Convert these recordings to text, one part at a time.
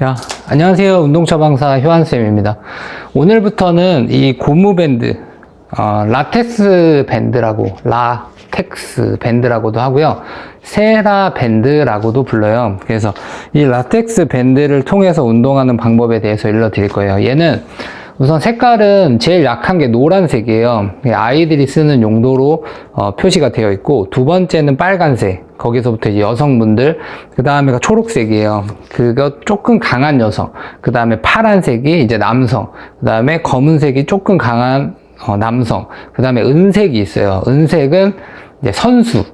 야, 안녕하세요. 운동처 방사 효한쌤입니다. 오늘부터는 이 고무밴드, 어, 라텍스 밴드라고, 라텍스 밴드라고도 하고요. 세라 밴드라고도 불러요. 그래서 이 라텍스 밴드를 통해서 운동하는 방법에 대해서 일러 드릴 거예요. 얘는 우선 색깔은 제일 약한 게 노란색이에요. 아이들이 쓰는 용도로 어, 표시가 되어 있고 두 번째는 빨간색. 거기서부터 이제 여성분들 그 다음에가 초록색이에요. 그거 조금 강한 여성. 그 다음에 파란색이 이제 남성. 그 다음에 검은색이 조금 강한 어, 남성. 그 다음에 은색이 있어요. 은색은 이제 선수.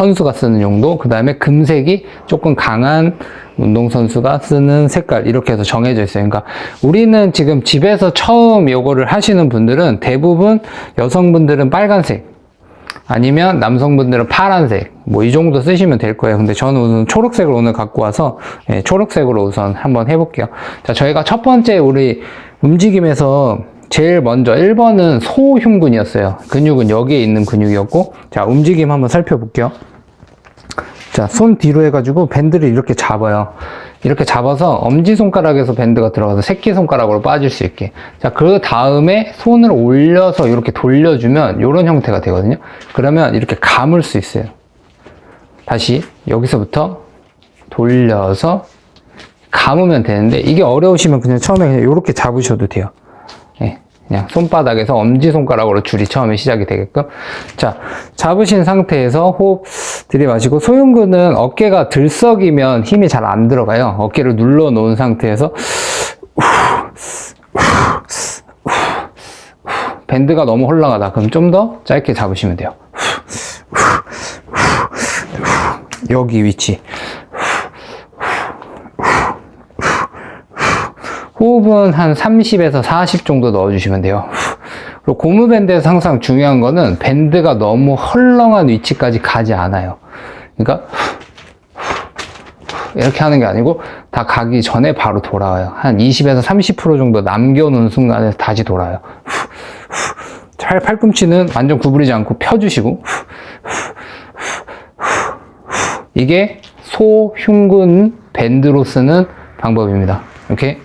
선수가 쓰는 용도, 그 다음에 금색이 조금 강한 운동선수가 쓰는 색깔, 이렇게 해서 정해져 있어요. 그러니까 우리는 지금 집에서 처음 요거를 하시는 분들은 대부분 여성분들은 빨간색, 아니면 남성분들은 파란색, 뭐 이 정도 쓰시면 될 거예요. 근데 저는 오늘 초록색을 오늘 갖고 와서 예, 초록색으로 우선 한번 해볼게요. 자, 저희가 첫 번째 우리 움직임에서 제일 먼저 1번은 소흉근이었어요. 근육은 여기에 있는 근육이었고, 자, 움직임 한번 살펴볼게요. 자, 손 뒤로 해가지고 밴드를 이렇게 잡아요. 이렇게 잡아서 엄지손가락에서 밴드가 들어가서 새끼손가락으로 빠질 수 있게. 자, 그 다음에 손을 올려서 이렇게 돌려주면 이런 형태가 되거든요. 그러면 이렇게 감을 수 있어요. 다시 여기서부터 돌려서 감으면 되는데 이게 어려우시면 그냥 처음에 그냥 이렇게 잡으셔도 돼요. 예, 그냥 손바닥에서 엄지손가락으로 줄이 처음에 시작이 되게끔. 자, 잡으신 상태에서 호흡 들이마시고 소흉근은 어깨가 들썩이면 힘이 잘 안 들어가요. 어깨를 눌러 놓은 상태에서 밴드가 너무 헐렁하다. 그럼 좀 더 짧게 잡으시면 돼요. 여기 위치. 호흡은 한 30에서 40 정도 넣어주시면 돼요. 그리고 고무 밴드에서 항상 중요한 거는 밴드가 너무 헐렁한 위치까지 가지 않아요. 그러니까 이렇게 하는 게 아니고 다 가기 전에 바로 돌아와요. 한 20에서 30% 정도 남겨놓은 순간에 다시 돌아요. 팔, 팔꿈치는 완전 구부리지 않고 펴주시고 이게 소흉근 밴드로 쓰는 방법입니다. 이렇게